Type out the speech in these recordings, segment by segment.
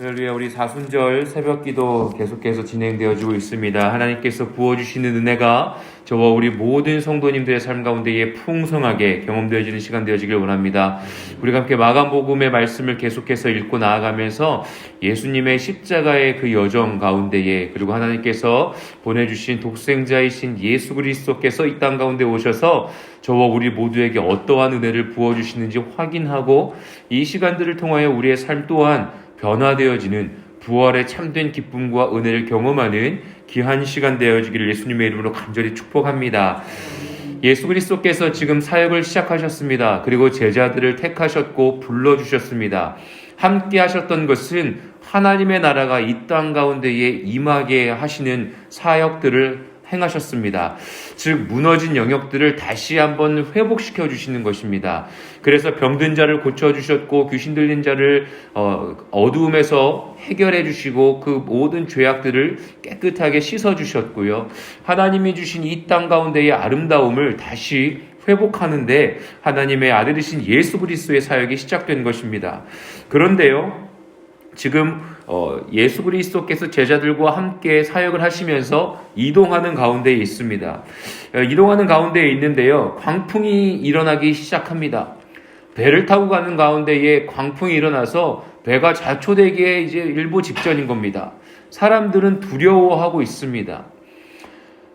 할렐루야 우리 사순절 새벽기도 계속해서 진행되어지고 있습니다. 하나님께서 부어주시는 은혜가 저와 우리 모든 성도님들의 삶 가운데에 풍성하게 경험되어지는 시간 되어지길 원합니다. 우리가 함께 마감복음의 말씀을 계속해서 읽고 나아가면서 예수님의 십자가의 그 여정 가운데에 그리고 하나님께서 보내주신 독생자이신 예수 그리스도께서 이 땅 가운데 오셔서 저와 우리 모두에게 어떠한 은혜를 부어주시는지 확인하고 이 시간들을 통하여 우리의 삶 또한 변화되어지는 부활의 참된 기쁨과 은혜를 경험하는 귀한 시간 되어지기를 예수님의 이름으로 간절히 축복합니다. 예수 그리스도께서 지금 사역을 시작하셨습니다. 그리고 제자들을 택하셨고 불러주셨습니다. 함께 하셨던 것은 하나님의 나라가 이 땅 가운데에 임하게 하시는 사역들을 행하셨습니다. 즉 무너진 영역들을 다시 한번 회복시켜 주시는 것입니다. 그래서 병든 자를 고쳐 주셨고 귀신 들린 자를 어, 어두움에서 해결해 주시고 그 모든 죄악들을 깨끗하게 씻어 주셨고요. 하나님이 주신 이 땅 가운데의 아름다움을 다시 회복하는데 하나님의 아들이신 예수 그리스도의 사역이 시작된 것입니다. 그런데요. 지금 어, 예수 그리스도께서 제자들과 함께 사역을 하시면서 이동하는 가운데에 있습니다. 어, 이동하는 가운데에 있는데요. 광풍이 일어나기 시작합니다. 배를 타고 가는 가운데에 광풍이 일어나서 배가 자초되기에 이제 일부 직전인 겁니다. 사람들은 두려워하고 있습니다.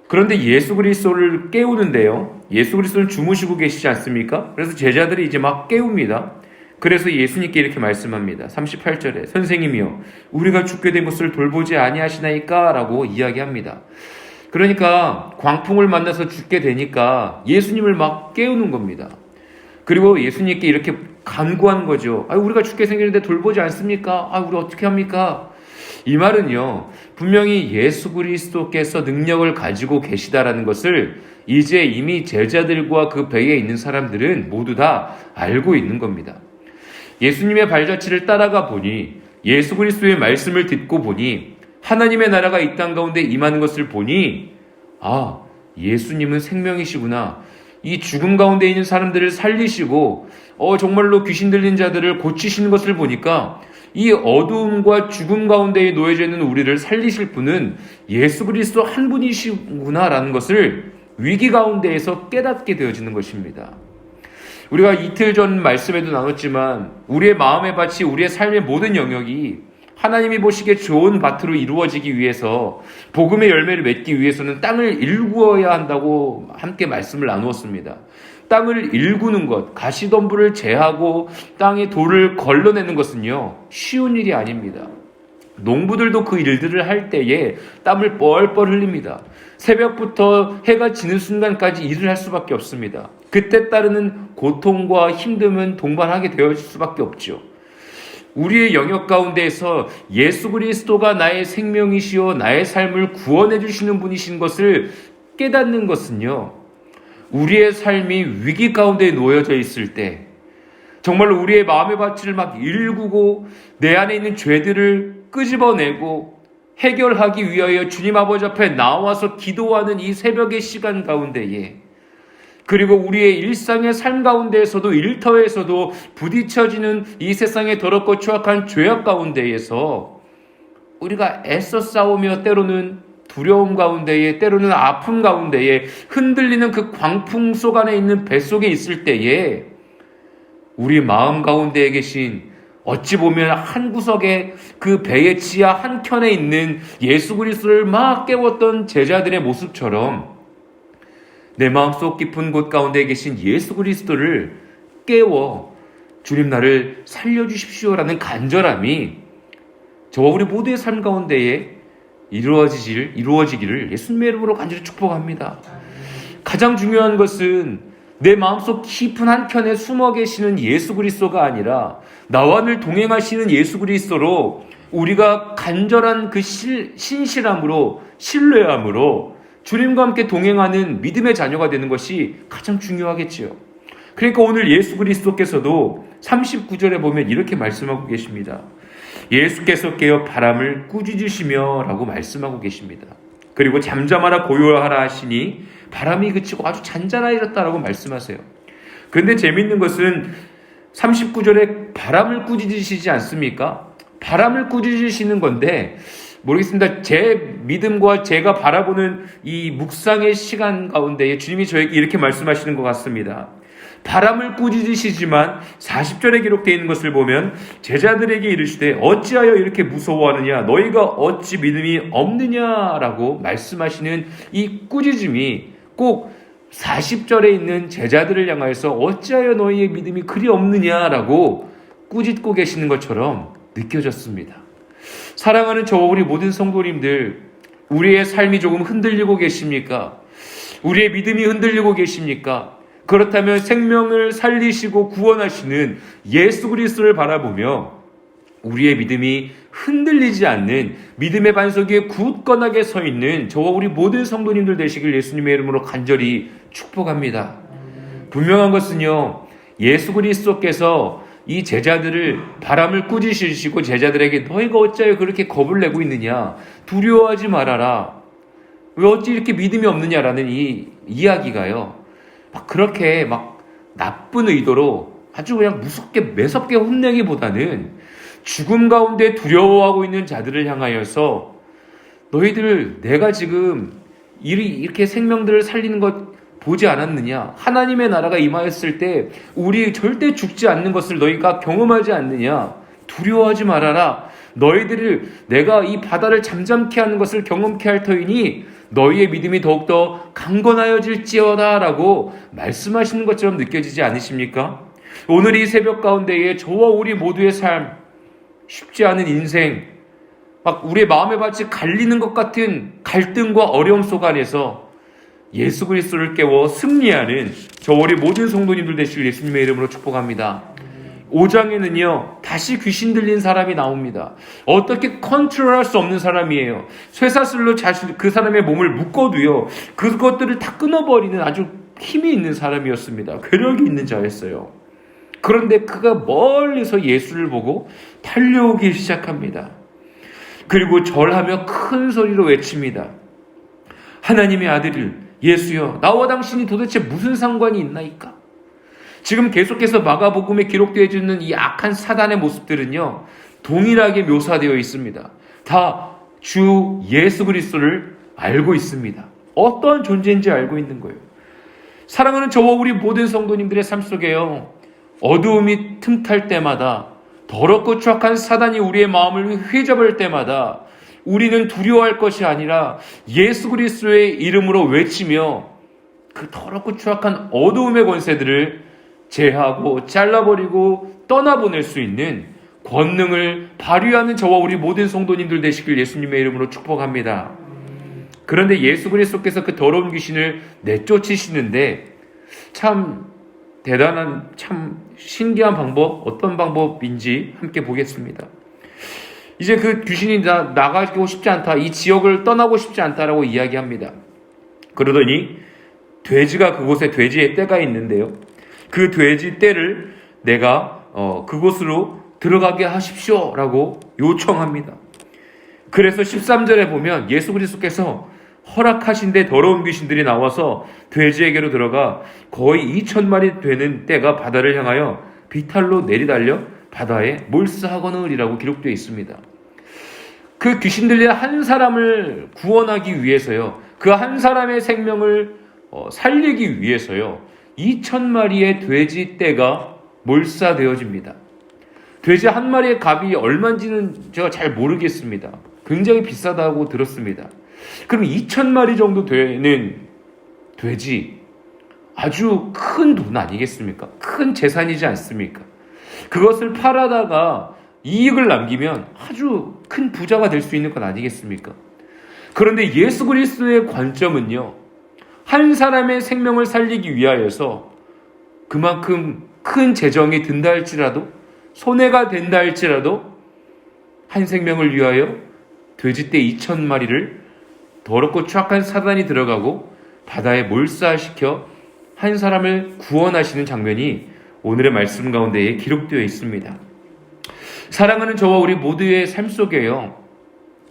그런데 예수 그리스도를 깨우는데요. 예수 그리스도는 주무시고 계시지 않습니까? 그래서 제자들이 이제 막 깨웁니다. 그래서 예수님께 이렇게 말씀합니다. 38절에 선생님이요 우리가 죽게 된 것을 돌보지 아니하시나이까 라고 이야기합니다. 그러니까 광풍을 만나서 죽게 되니까 예수님을 막 깨우는 겁니다. 그리고 예수님께 이렇게 간구한 거죠. 아, 우리가 죽게 생기는데 돌보지 않습니까? 아, 우리 어떻게 합니까? 이 말은요, 분명히 예수 그리스도께서 능력을 가지고 계시다라는 것을 이제 이미 제자들과 그 배에 있는 사람들은 모두 다 알고 있는 겁니다. 예수님의 발자취를 따라가 보니 예수 그리스도의 말씀을 듣고 보니 하나님의 나라가 이 땅 가운데 임하는 것을 보니 아, 예수님은 생명이시구나. 이 죽음 가운데 있는 사람들을 살리시고 어 정말로 귀신 들린 자들을 고치시는 것을 보니까 이 어두움과 죽음 가운데에 놓여져 있는 우리를 살리실 분은 예수 그리스도 한 분이시구나라는 것을 위기 가운데에서 깨닫게 되어지는 것입니다. 우리가 이틀 전 말씀에도 나눴지만 우리의 마음의 밭이 우리의 삶의 모든 영역이 하나님이 보시기에 좋은 밭으로 이루어지기 위해서 복음의 열매를 맺기 위해서는 땅을 일구어야 한다고 함께 말씀을 나누었습니다. 땅을 일구는 것, 가시덤불을 제하고 땅에 돌을 걸러내는 것은요, 쉬운 일이 아닙니다. 농부들도 그 일들을 할 때에 땀을 뻘뻘 흘립니다. 새벽부터 해가 지는 순간까지 일을 할 수밖에 없습니다. 그때 따르는 고통과 힘듦은 동반하게 되어질 수밖에 없죠. 우리의 영역 가운데에서 예수 그리스도가 나의 생명이시요 나의 삶을 구원해 주시는 분이신 것을 깨닫는 것은요. 우리의 삶이 위기 가운데 놓여져 있을 때 정말로 우리의 마음의 바치를 막 일구고 내 안에 있는 죄들을 끄집어내고 해결하기 위하여 주님 아버지 앞에 나와서 기도하는 이 새벽의 시간 가운데에 그리고 우리의 일상의 삶 가운데에서도 일터에서도 부딪혀지는 이 세상의 더럽고 추악한 죄악 가운데에서 우리가 애써 싸우며 때로는 두려움 가운데에 때로는 아픔 가운데에 흔들리는 그 광풍 속 안에 있는 뱃속에 있을 때에 우리 마음 가운데에 계신 어찌 보면 한 구석에 그 배의 지하 한 켠에 있는 예수 그리스도를 막 깨웠던 제자들의 모습처럼 내 마음속 깊은 곳 가운데 계신 예수 그리스도를 깨워 주님 나를 살려주십시오라는 간절함이 저와 우리 모두의 삶 가운데에 이루어지길, 이루어지기를 예수님의 이름으로 간절히 축복합니다. 가장 중요한 것은 내 마음속 깊은 한켠에 숨어 계시는 예수 그리스도가 아니라 나와 늘 동행하시는 예수 그리스도로 우리가 간절한 그 실, 신실함으로 신뢰함으로 주님과 함께 동행하는 믿음의 자녀가 되는 것이 가장 중요하겠지요. 그러니까 오늘 예수 그리스도께서도 39절에 보면 이렇게 말씀하고 계십니다. 예수께서 깨어 바람을 꾸짖으시며 라고 말씀하고 계십니다. 그리고 잠잠하라 고요하라 하시니 바람이 그치고 아주 잔잔해졌다라고 말씀하세요. 그런데 재밌는 것은 39절에 바람을 꾸짖으시지 않습니까? 바람을 꾸짖으시는 건데 모르겠습니다. 제 믿음과 제가 바라보는 이 묵상의 시간 가운데에 주님이 저에게 이렇게 말씀하시는 것 같습니다. 바람을 꾸짖으시지만 40절에 기록되어 있는 것을 보면 제자들에게 이르시되 어찌하여 이렇게 무서워하느냐 너희가 어찌 믿음이 없느냐라고 말씀하시는 이 꾸짖음이 꼭 40절에 있는 제자들을 향하여서 어찌하여 너희의 믿음이 그리 없느냐라고 꾸짖고 계시는 것처럼 느껴졌습니다. 사랑하는 저와 우리 모든 성도님들, 우리의 삶이 조금 흔들리고 계십니까? 우리의 믿음이 흔들리고 계십니까? 그렇다면 생명을 살리시고 구원하시는 예수 그리스도를 바라보며 우리의 믿음이 흔들리지 않는 믿음의 반석에 굳건하게 서 있는 저와 우리 모든 성도님들 되시길 예수님의 이름으로 간절히 축복합니다. 분명한 것은요, 예수 그리스도께서 이 제자들을 바람을 꾸짖으시고 제자들에게 너희가 어찌하여 그렇게 겁을 내고 있느냐? 두려워하지 말아라. 왜 어찌 이렇게 믿음이 없느냐라는 이 이야기가요. 막 그렇게 막 나쁜 의도로 아주 그냥 무섭게 매섭게 혼내기보다는 죽음 가운데 두려워하고 있는 자들을 향하여서 너희들 내가 지금 이렇게 생명들을 살리는 것 보지 않았느냐? 하나님의 나라가 임하였을 때 우리 절대 죽지 않는 것을 너희가 경험하지 않느냐? 두려워하지 말아라. 너희들을 내가 이 바다를 잠잠케 하는 것을 경험케 할 터이니 너희의 믿음이 더욱더 강건하여질지어다라고 말씀하시는 것처럼 느껴지지 않으십니까? 오늘 이 새벽 가운데에 저와 우리 모두의 삶 쉽지 않은 인생 막 우리의 마음의 밭이 갈리는 것 같은 갈등과 어려움 속 안에서 예수 그리스도를 깨워 승리하는 저 우리 모든 성도님들 되실 예수님의 이름으로 축복합니다. 5장에는요, 다시 귀신 들린 사람이 나옵니다. 어떻게 컨트롤 할 수 없는 사람이에요. 쇠사슬로 자신, 그 사람의 몸을 묶어도요, 그것들을 다 끊어버리는 아주 힘이 있는 사람이었습니다. 괴력이 있는 자였어요. 그런데 그가 멀리서 예수를 보고 달려오기 시작합니다. 그리고 절하며 큰 소리로 외칩니다. 하나님의 아들을 예수여, 나와 당신이 도대체 무슨 상관이 있나이까? 지금 계속해서 마가복음에 기록되어 있는 이 악한 사단의 모습들은요, 동일하게 묘사되어 있습니다. 다 주 예수 그리스도를 알고 있습니다. 어떠한 존재인지 알고 있는 거예요. 사랑하는 저와 우리 모든 성도님들의 삶 속에요, 어두움이 틈탈 때마다 더럽고 추악한 사단이 우리의 마음을 휘잡을 때마다 우리는 두려워할 것이 아니라 예수 그리스도의 이름으로 외치며 그 더럽고 추악한 어두움의 권세들을 제하고 잘라버리고 떠나보낼 수 있는 권능을 발휘하는 저와 우리 모든 성도님들 되시길 예수님의 이름으로 축복합니다. 그런데 예수 그리스도께서 그 더러운 귀신을 내쫓으시는데 참 대단한 참 신기한 방법 어떤 방법인지 함께 보겠습니다. 이제 그 귀신이 나, 나가고 싶지 않다. 이 지역을 떠나고 싶지 않다라고 이야기합니다. 그러더니 돼지가 그곳에 돼지의 떼가 있는데요. 그 돼지 떼를 내가 어, 그곳으로 들어가게 하십시오라고 요청합니다. 그래서 13절에 보면 예수 그리스도께서 허락하신데 더러운 귀신들이 나와서 돼지에게로 들어가 거의 2천 마리 되는 떼가 바다를 향하여 비탈로 내리달려 바다에 몰수하거늘이라고 기록되어 있습니다. 그 귀신들이 한 사람을 구원하기 위해서요. 그 한 사람의 생명을 어, 살리기 위해서요. 2천 마리의 돼지 떼가 몰사되어집니다. 돼지 한 마리의 값이 얼마인지는 제가 잘 모르겠습니다. 굉장히 비싸다고 들었습니다. 그럼 2천 마리 정도 되는 돼지 아주 큰 돈 아니겠습니까? 큰 재산이지 않습니까? 그것을 팔아다가 이익을 남기면 아주 큰 부자가 될 수 있는 것 아니겠습니까? 그런데 예수 그리스도의 관점은요, 한 사람의 생명을 살리기 위하여서 그만큼 큰 재정이 든다 할지라도, 손해가 된다 할지라도, 한 생명을 위하여 돼지떼 2천 마리를 더럽고 추악한 사단이 들어가고 바다에 몰사시켜 한 사람을 구원하시는 장면이 오늘의 말씀 가운데에 기록되어 있습니다. 사랑하는 저와 우리 모두의 삶 속에요.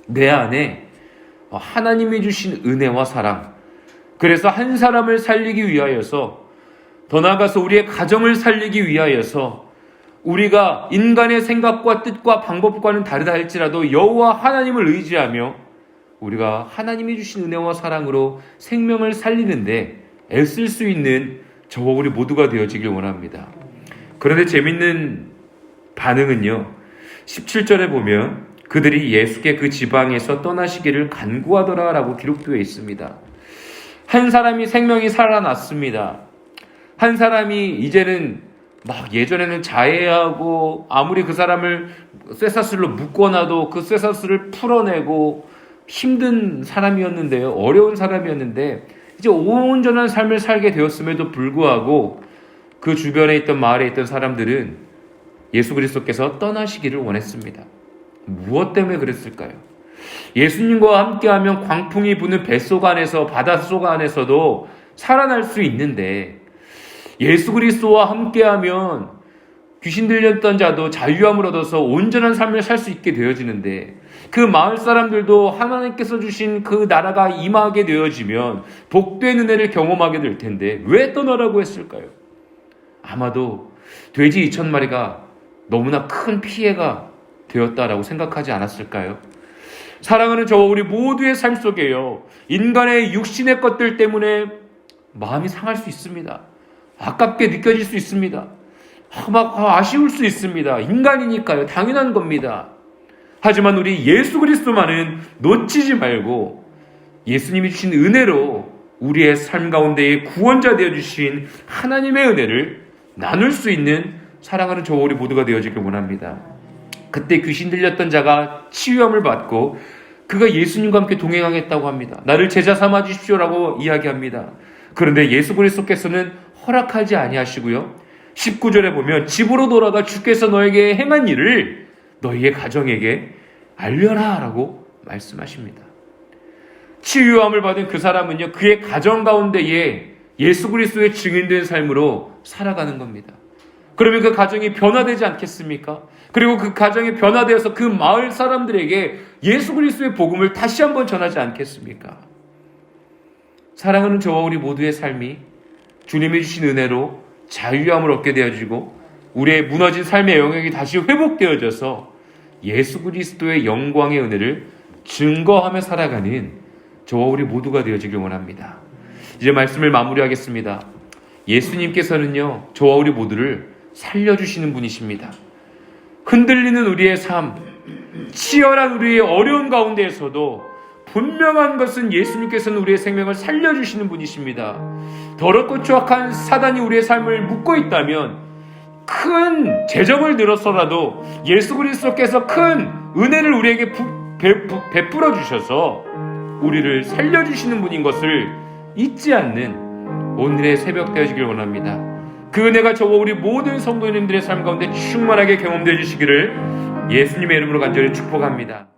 내 안에 하나님이 주신 은혜와 사랑. 그래서 한 사람을 살리기 위하여서 더 나아가서 우리의 가정을 살리기 위하여서 우리가 인간의 생각과 뜻과 방법과는 다르다 할지라도 여호와 하나님을 의지하며 우리가 하나님이 주신 은혜와 사랑으로 생명을 살리는데 애쓸 수 있는 저와 우리 모두가 되어지길 원합니다. 그런데 재밌는 반응은요. 17절에 보면 그들이 예수께 그 지방에서 떠나시기를 간구하더라 라고 기록되어 있습니다. 한 사람이 생명이 살아났습니다. 한 사람이 이제는 막 예전에는 자해하고 아무리 그 사람을 쇠사슬로 묶어놔도 그 쇠사슬을 풀어내고 힘든 사람이었는데요. 어려운 사람이었는데 이제 온전한 삶을 살게 되었음에도 불구하고 그 주변에 있던 마을에 있던 사람들은 예수 그리스도께서 떠나시기를 원했습니다. 무엇 때문에 그랬을까요? 예수님과 함께하면 광풍이 부는 뱃속 안에서 바닷속 안에서도 살아날 수 있는데 예수 그리스도와 함께하면 귀신 들렸던 자도 자유함을 얻어서 온전한 삶을 살 수 있게 되어지는데 그 마을 사람들도 하나님께서 주신 그 나라가 임하게 되어지면 복된 은혜를 경험하게 될 텐데 왜 떠나라고 했을까요? 아마도 돼지 2천 마리가 너무나 큰 피해가 되었다라고 생각하지 않았을까요? 사랑하는 저와 우리 모두의 삶 속에요. 인간의 육신의 것들 때문에 마음이 상할 수 있습니다. 아깝게 느껴질 수 있습니다. 아, 막 아쉬울 수 있습니다. 인간이니까요. 당연한 겁니다. 하지만 우리 예수 그리스도만은 놓치지 말고 예수님이 주신 은혜로 우리의 삶 가운데에 구원자 되어 주신 하나님의 은혜를 나눌 수 있는 사랑하는 저 우리 모두가 되어지길 원합니다. 그때 귀신 들렸던 자가 치유함을 받고 그가 예수님과 함께 동행하겠다고 합니다. 나를 제자 삼아 주십시오라고 이야기합니다. 그런데 예수 그리스도께서는 허락하지 아니하시고요. 19절에 보면 집으로 돌아가 주께서 너에게 행한 일을 너희의 가정에게 알려라라고 말씀하십니다. 치유함을 받은 그 사람은요. 그의 가정 가운데에 예수 그리스도의 증인된 삶으로 살아가는 겁니다. 그러면 그 가정이 변화되지 않겠습니까? 그리고 그 가정이 변화되어서 그 마을 사람들에게 예수 그리스도의 복음을 다시 한번 전하지 않겠습니까? 사랑하는 저와 우리 모두의 삶이 주님이 주신 은혜로 자유함을 얻게 되어지고 우리의 무너진 삶의 영역이 다시 회복되어져서 예수 그리스도의 영광의 은혜를 증거하며 살아가는 저와 우리 모두가 되어지길 원합니다. 이제 말씀을 마무리하겠습니다. 예수님께서는요, 저와 우리 모두를 살려주시는 분이십니다. 흔들리는 우리의 삶, 치열한 우리의 어려운 가운데에서도 분명한 것은 예수님께서는 우리의 생명을 살려주시는 분이십니다. 더럽고 추악한 사단이 우리의 삶을 묶고 있다면 큰 재정을 들어서라도 예수 그리스도께서 큰 은혜를 우리에게 베풀어 주셔서 우리를 살려주시는 분인 것을 잊지 않는 오늘의 새벽 되어지길 원합니다. 그 은혜가 저와 우리 모든 성도님들의 삶 가운데 충만하게 경험되어 주시기를 예수님의 이름으로 간절히 축복합니다.